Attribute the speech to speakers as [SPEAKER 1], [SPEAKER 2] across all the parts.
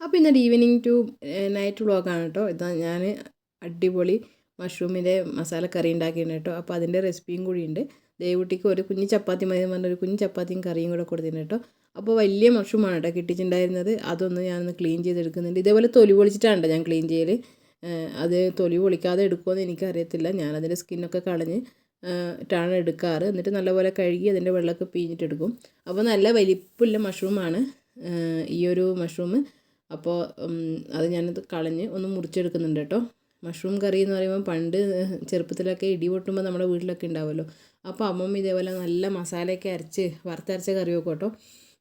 [SPEAKER 1] അപ്പോൾ ഇന്നൊരു evening to night വ്ളോഗാണ് കേട്ടോ ഇതാ ഞാൻ അടിപൊളി മഷ്റൂമിന്റെ മസാല കറി ഉണ്ടാക്കിയിട്ടുണ്ട് കേട്ടോ അപ്പോൾ അതിന്റെ റെസിപ്പിയും കൂടി ഉണ്ട് ദേവുട്ടിക്ക് ഒരു കുഞ്ഞു ചപ്പാത്തി മതി എന്ന് പറഞ്ഞൊരു കുഞ്ഞ് ചപ്പാത്തിയും കറിയും കൂടെ കൊടുത്തിട്ടുണ്ട് കേട്ടോ അപ്പോൾ വലിയ മഷ്റൂമാണ് കേട്ടോ കിട്ടിയിട്ടുണ്ടായിരുന്നത്. അതൊന്ന് ഞാനൊന്ന് ക്ലീൻ ചെയ്തെടുക്കുന്നുണ്ട്. ഇതേപോലെ തൊലി പൊളിച്ചിട്ടാണ് ഞാൻ ക്ലീൻ ചെയ്യൽ അത് തൊലി പൊളിക്കാതെ എടുക്കുമെന്ന് എനിക്കറിയത്തില്ല. ഞാനതിന്റെ സ്കിന്നൊക്കെ കളഞ്ഞ് ട്ടാണ് എടുക്കാറ്. എന്നിട്ട് നല്ലപോലെ കഴുകി അതിന്റെ വെള്ളമൊക്കെ പിഴിഞ്ഞിട്ടെടുക്കും അപ്പോൾ നല്ല വലിപ്പമുള്ള മഷ്റൂമാണ് ഈ ഒരു മഷ്റൂം അപ്പോൾ അത് ഞാനത് കളഞ്ഞ് ഒന്ന് മുറിച്ചെടുക്കുന്നുണ്ട് കേട്ടോ. മഷ്റൂം കറി എന്ന് പറയുമ്പോൾ പണ്ട് ചെറുപ്പത്തിലൊക്കെ ഇടി പൊട്ടുമ്പോൾ നമ്മുടെ വീട്ടിലൊക്കെ ഉണ്ടാവുമല്ലോ അപ്പോൾ അമ്മമ്മ ഇതേപോലെ നല്ല മസാലയൊക്കെ അരച്ച് വറുത്തരച്ച കറി വെക്കും കേട്ടോ.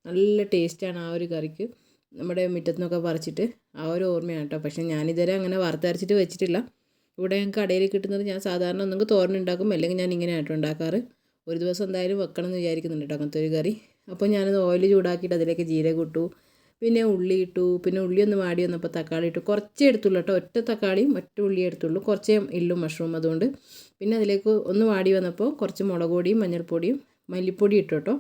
[SPEAKER 1] നല്ല ടേസ്റ്റാണ് ആ ഒരു കറിക്ക്. നമ്മുടെ മുറ്റത്തു നിന്നൊക്കെ പറിച്ചിട്ട് ആ ഒരു ഓർമ്മയാണ് കേട്ടോ. പക്ഷേ ഞാനിതുവരെ അങ്ങനെ വറുത്തരച്ചിട്ട് വെച്ചിട്ടില്ല. ഇവിടെ ഞങ്ങൾക്ക് കടയിൽ കിട്ടുന്നത് ഞാൻ സാധാരണ ഒന്നെങ്കിൽ തോരനുണ്ടാക്കും അല്ലെങ്കിൽ ഞാൻ ഇങ്ങനെ ആയിട്ട് ഉണ്ടാക്കാറ്. ഒരു ദിവസം എന്തായാലും വെക്കണം എന്ന് വിചാരിക്കുന്നുണ്ട് കേട്ടോ അങ്ങനത്തെ ഒരു കറി. അപ്പോൾ ഞാനത് ഓയിൽ ചൂടാക്കിയിട്ട് അതിലേക്ക് ജീരകം ഇട്ടു. പിന്നെ ഉള്ളി ഇട്ടു പിന്നെ ഉള്ളി ഒന്ന് വാടി വന്നപ്പോൾ തക്കാളി ഇട്ടു. കുറച്ചേ എടുത്തുള്ളൂ കേട്ടോ. ഒറ്റ തക്കാളിയും ഒറ്റ ഉള്ളിയേ എടുത്തുള്ളൂ. കുറച്ചേ ഇല്ലും മഷ്റൂം അതുകൊണ്ട്. പിന്നെ അതിലേക്ക് ഒന്ന് വാടി വന്നപ്പോൾ കുറച്ച് മുളക് പൊടിയും മഞ്ഞൾപ്പൊടിയും മല്ലിപ്പൊടി ഇട്ടു കേട്ടോ.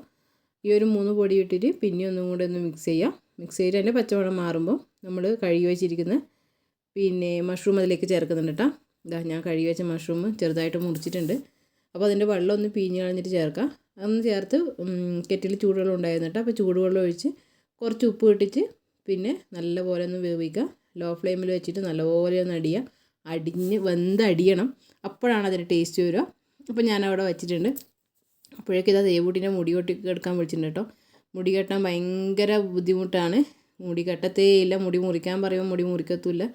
[SPEAKER 1] ഈ ഒരു മൂന്ന് പൊടി ഇട്ടിട്ട് പിന്നെ ഒന്നും കൂടെ ഒന്ന് മിക്സ് ചെയ്യാം. മിക്സ് ചെയ്തിട്ട് അതിന്റെ പച്ചമണം മാറുമ്പോൾ നമ്മൾ കഴുകി വെച്ചിരിക്കുന്ന പിന്നെ മഷ്റൂം അതിലേക്ക് ചേർക്കുന്നുണ്ട് കേട്ടോ. ഇതാ ഞാൻ കഴുകി വെച്ച മഷ്റൂം ചെറുതായിട്ട് മുറിച്ചിട്ടുണ്ട്. അപ്പോൾ അതിന്റെ വെള്ളം ഒന്ന് പിഞ്ഞ് കളഞ്ഞിട്ട് ചേർക്കാം. അതൊന്ന് ചേർത്ത് കെറ്റിൽ ചൂടുവെള്ളം ഉണ്ടായിരുന്നു കേട്ടോ. അപ്പോൾ ചൂടുവെള്ളം ഒഴിച്ച് കുറച്ച് ഉപ്പ് ഇട്ടിട്ട് പിന്നെ നല്ലപോലെ ഒന്ന് വേവിക്കുക. ലോ ഫ്ലെയിമിൽ വെച്ചിട്ട് നല്ലപോലെ ഒന്ന് അടിയുക അടിഞ്ഞ് വെന്തടിയണം അപ്പോഴാണ് അതിന്റെ ടേസ്റ്റ് വരിക. അപ്പോൾ ഞാൻ അവിടെ വെച്ചിട്ടുണ്ട്. അപ്പോഴേക്കും ഇതാ ദേവൂട്ടിന്റെ മുടി കൊട്ടി എടുക്കാൻ വിളിച്ചിട്ടുണ്ട് കേട്ടോ. മുടി കെട്ടാൻ ഭയങ്കര ബുദ്ധിമുട്ടാണ്. മുടി കെട്ടത്തേ ഇല്ല. മുടി മുറിക്കാൻ പറയുമ്പോൾ മുടി മുറിക്കത്തുമില്ല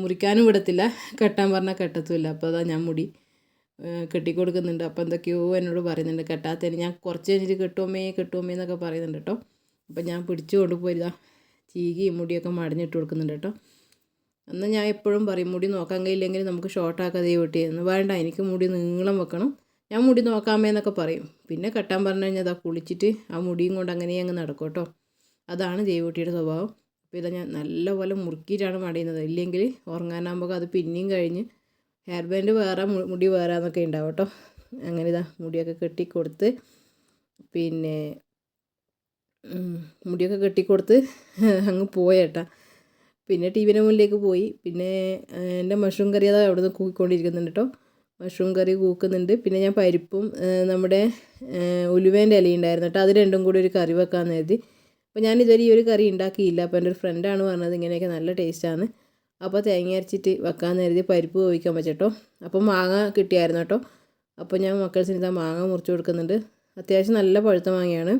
[SPEAKER 1] മുറിക്കാനും വിടത്തില്ല. കെട്ടാൻ പറഞ്ഞാൽ കെട്ടത്തുമില്ല അപ്പോൾ അതാ ഞാൻ മുടി കെട്ടിക്കൊടുക്കുന്നുണ്ട്. അപ്പോൾ എന്തൊക്കെയോ എന്നോട് പറയുന്നുണ്ട്. കെട്ടാത്തതിന് ഞാൻ കുറച്ച് കഴിഞ്ഞിട്ട് കെട്ടുമേ കെട്ടുമേ എന്നൊക്കെ പറയുന്നുണ്ട് കേട്ടോ. അപ്പോൾ ഞാൻ പിടിച്ചു കൊണ്ടുപോയിരുതാ ചീകി മുടിയൊക്കെ മടഞ്ഞിട്ട് കൊടുക്കുന്നുണ്ട് കേട്ടോ. എന്നാൽ ഞാൻ എപ്പോഴും പറയും മുടി നോക്കാൻ കഴിയില്ലെങ്കിൽ നമുക്ക് ഷോർട്ടാക്കാതെ വെട്ടിയെന്ന് വേണ്ട എനിക്ക് മുടി നീളം വെക്കണം. ഞാൻ മുടി നോക്കാമേന്നൊക്കെ പറയും. പിന്നെ കെട്ടാൻ പറഞ്ഞു കഴിഞ്ഞാൽ അതാ കുളിച്ചിട്ട് ആ മുടിയും കൊണ്ട് അങ്ങനെ അങ്ങ് നടക്കും കേട്ടോ. അതാണ് ജൈവകുട്ടിയുടെ സ്വഭാവം. അപ്പോൾ ഇതാ ഞാൻ നല്ലപോലെ മുറുക്കിയിട്ടാണ് മടയുന്നത്. ഇല്ലെങ്കിൽ ഉറങ്ങാനാകുമ്പോൾ അത് പിന്നെയും കഴിഞ്ഞ് ഹെയർ ബാൻഡ് വേറെ മുടി വേറെ എന്നൊക്കെ ഉണ്ടാവും കേട്ടോ. അങ്ങനെ ഇതാ മുടിയൊക്കെ കെട്ടി കൊടുത്ത് പിന്നെ മുടിയൊക്കെ കെട്ടിക്കൊടുത്ത് അങ്ങ് പോയേട്ടാ. പിന്നെ ടി വിന്റെ മുന്നിലേക്ക് പോയി. പിന്നെ എന്റെ മഷ്റൂം കറി അതാ അവിടെ നിന്ന് കൂക്കിക്കൊണ്ടിരിക്കുന്നുണ്ട് കേട്ടോ മഷ്റൂം കറി കൂക്കുന്നുണ്ട്. പിന്നെ ഞാൻ പരിപ്പും നമ്മുടെ ഉലുവേന്റെ ഇല ഉണ്ടായിരുന്നു കേട്ടോ അത് രണ്ടും കൂടി ഒരു കറി വെക്കാമെന്ന് കരുതി. അപ്പോൾ ഞാൻ ഇതുവരെ ഈ ഒരു കറി ഉണ്ടാക്കിയില്ല. അപ്പോൾ എന്റെ ഒരു ഫ്രണ്ടാണ് പറഞ്ഞത് ഇങ്ങനെയൊക്കെ നല്ല ടേസ്റ്റാണ് അപ്പോൾ തേങ്ങ അരച്ചിട്ട് വെക്കാമെന്ന് കരുതി പരിപ്പ് വേവിക്കാൻ പറ്റട്ടോ അപ്പോൾ മാങ്ങ കിട്ടിയായിരുന്നു കേട്ടോ അപ്പോൾ ഞാൻ മക്കൾസിന് ഇതാ മാങ്ങ മുറിച്ച് കൊടുക്കുന്നുണ്ട്. അത്യാവശ്യം നല്ല പഴുത്ത മാങ്ങയാണ്.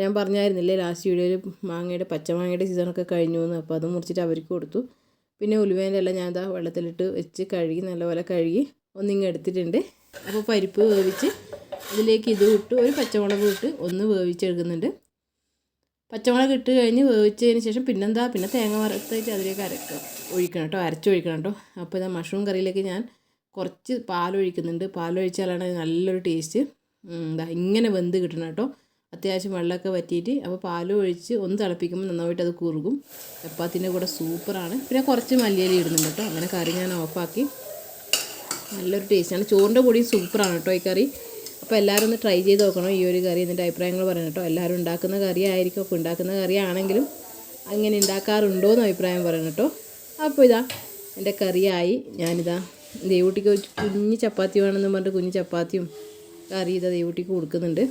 [SPEAKER 1] ഞാൻ പറഞ്ഞായിരുന്നില്ലേ ലാസ്റ്റ് വീഡിയോയിൽ മാങ്ങയുടെ പച്ചമാങ്ങയുടെ സീസണൊക്കെ കഴിഞ്ഞു എന്ന് അപ്പോൾ അത് മുറിച്ചിട്ട് അവർക്ക് കൊടുത്തു. പിന്നെ ഉലുവേന്റെ എല്ലാം ഞാൻ ഇതാ വെള്ളത്തിലിട്ട് വെച്ച് കഴുകി നല്ലപോലെ കഴുകി ഒന്നിങ്ങ് എടുത്തിട്ടുണ്ട്. അപ്പോൾ പരിപ്പ് വേവിച്ച് അതിലേക്ക് ഇത് ഇട്ട് ഒരു പച്ചമുളക് ഇട്ട് ഒന്ന് വേവിച്ചെടുക്കുന്നുണ്ട്. പച്ചമുളക് ഇട്ട് കഴിഞ്ഞ് വേവിച്ചതിന് ശേഷം പിന്നെന്താ പിന്നെ തേങ്ങ വറുത്തിട്ട് അതിലേക്ക് അരക്കുക. ഒഴിക്കണം കേട്ടോ അരച്ചൊഴിക്കണം കേട്ടോ. അപ്പോൾ ഇതാ മഷ്റൂം കറിയിലേക്ക് ഞാൻ കുറച്ച് പാലൊഴിക്കുന്നുണ്ട്. പാലൊഴിച്ചാലാണ് നല്ലൊരു ടേസ്റ്റ് എന്താ ഇങ്ങനെ വെന്ത് കിട്ടണം കേട്ടോ. അത്യാവശ്യം വെള്ളമൊക്കെ വറ്റിയിട്ട് അപ്പോൾ പാലും ഒഴിച്ച് ഒന്ന് തിളപ്പിക്കുമ്പോൾ നന്നായിട്ട് അത് കുറുകും. ചപ്പാത്തിന്റെ കൂടെ സൂപ്പറാണ്. പിന്നെ കുറച്ച് മല്ലിയില ഇടുന്നുണ്ട് കേട്ടോ. അങ്ങനെ കറി ഞാൻ ഓഫാക്കി. നല്ലൊരു ടേസ്റ്റാണ്. ചോറിന്റെ കൂടി സൂപ്പറാണ് കേട്ടോ ഈ കറി. അപ്പോൾ എല്ലാവരും ഒന്ന് ട്രൈ ചെയ്ത് നോക്കണം ഈ ഒരു കറി എന്നിട്ട് അഭിപ്രായങ്ങൾ പറയണം കേട്ടോ. എല്ലാവരും ഉണ്ടാക്കുന്ന കറി ആയിരിക്കും അപ്പോൾ ഉണ്ടാക്കുന്ന കറി ആണെങ്കിലും അങ്ങനെ ഉണ്ടാക്കാറുണ്ടോ എന്ന് അഭിപ്രായം പറയണം കേട്ടോ. അപ്പോൾ ഇതാ എന്റെ കറിയായി. ഞാനിതാ ദേവൂട്ടിക്ക് കുഞ്ഞ് ചപ്പാത്തി വേണമെന്ന് പറഞ്ഞിട്ട് കുഞ്ഞ് ചപ്പാത്തിയും കറി ഇതാ ദേവൂട്ടിക്ക് കൊടുക്കുന്നുണ്ട്.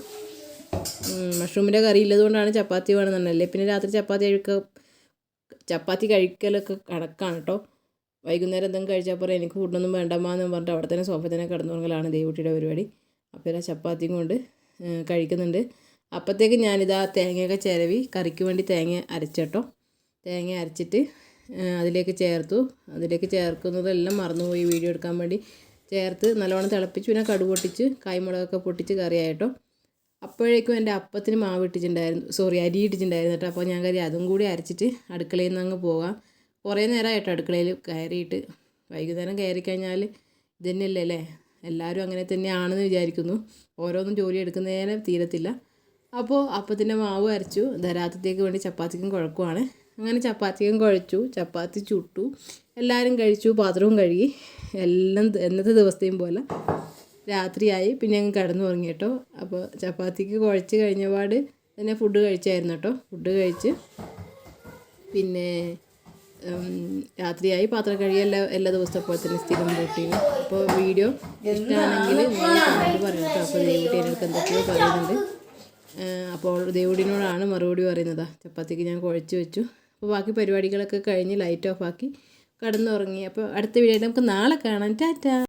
[SPEAKER 1] മഷ്റൂമിന്റെ കറി ഇല്ലതുകൊണ്ടാണ് ചപ്പാത്തി വേണമെന്നുണ്ടല്ലേ പിന്നെ രാത്രി ചപ്പാത്തി കഴിക്കുക ചപ്പാത്തി കഴിക്കലൊക്കെ കണക്കാണ് കേട്ടോ വൈകുന്നേരം എന്തെങ്കിലും കഴിച്ചാൽ പറയാം എനിക്ക് ഫുഡൊന്നും വേണ്ടമ്മാന്ന് പറഞ്ഞിട്ട് അവിടെ തന്നെ സോഫ തന്നെ കിടന്നുറങ്ങലാണ് ദേവുട്ടിയുടെ പരിപാടി. അപ്പോൾ ഇതാ ചപ്പാത്തിയും കൊണ്ട് കഴിക്കുന്നുണ്ട്. അപ്പോഴത്തേക്ക് ഞാനിതാ തേങ്ങയൊക്കെ ചിരവി കറിക്ക് വേണ്ടി തേങ്ങ അരച്ചട്ടോ തേങ്ങ അരച്ചിട്ട് അതിലേക്ക് ചേർത്തു. അതിലേക്ക് ചേർക്കുന്നതെല്ലാം മറന്നുപോയി വീഡിയോ എടുക്കാൻ വേണ്ടി. ചേർത്ത് നല്ലവണ്ണം തിളപ്പിച്ച് പിന്നെ കടുക് പൊട്ടിച്ച് കായ്മുളകൊക്കെ പൊട്ടിച്ച് കറിയായിട്ടോ അപ്പോഴേക്കും എന്റെ അപ്പത്തിന് മാവ് ഇട്ടിട്ടുണ്ടായിരുന്നു. സോറി അരി ഇട്ടിട്ടുണ്ടായിരുന്നു കേട്ടോ. അപ്പോൾ ഞാൻ കരുതി അതും കൂടി അരച്ചിട്ട് അടുക്കളയിൽ നിന്ന് അങ്ങ് പോകാം. കുറേ നേരമായിട്ടോ അടുക്കളയിൽ കയറിയിട്ട്. വൈകുന്നേരം കയറി കഴിഞ്ഞാൽ ഇത് തന്നെയല്ലേ അല്ലേ? എല്ലാവരും അങ്ങനെ തന്നെയാണെന്ന് വിചാരിക്കുന്നു. ഓരോന്നും ജോലി എടുക്കുന്നതിന് തീരത്തില്ല. അപ്പോൾ അപ്പത്തിന്റെ മാവ് അരച്ചു. ധരാത്തത്തേക്ക് വേണ്ടി ചപ്പാത്തിക്കും കുഴക്കുവാണ്. അങ്ങനെ ചപ്പാത്തിക്കും കുഴച്ചു. ചപ്പാത്തി ചുട്ടു. എല്ലാവരും കഴിച്ചു. പാത്രവും കഴുകി. എല്ലാം എന്നത്തെ ദിവസത്തെയും പോലെ. രാത്രിയായി. പിന്നെ അങ്ങ് കിടന്നു തുടങ്ങി കേട്ടോ. അപ്പോൾ ചപ്പാത്തിക്ക് കുഴച്ച് കഴിഞ്ഞപാട് തന്നെ ഫുഡ് കഴിച്ചായിരുന്നു കേട്ടോ. ഫുഡ് കഴിച്ച് പിന്നെ രാത്രിയായി. പാത്രം കഴുകിയ എല്ലാ എല്ലാ ദിവസത്തെ പോലെ തന്നെ സ്ഥിരം റൂട്ടീന് അപ്പോൾ വീഡിയോ ഇഷ്ടമാണെങ്കിൽ നിങ്ങൾ പറയണം കേട്ടോ. അപ്പോൾ ദേവുട്ടി എനിക്ക് എന്തൊക്കെയോ പറയുന്നുണ്ട്. അപ്പോൾ ദേവുടിനോടാണ് മറുപടി പറയുന്നത്. ചപ്പാത്തിക്ക് ഞാൻ കുഴച്ച് വെച്ചു. അപ്പോൾ ബാക്കി പരിപാടികളൊക്കെ കഴിഞ്ഞ് ലൈറ്റ് ഓഫ് ആക്കി കടന്നുറങ്ങി. അപ്പോൾ അടുത്ത വീഡിയോ നമുക്ക് നാളെ കാണാം. ടാറ്റാ!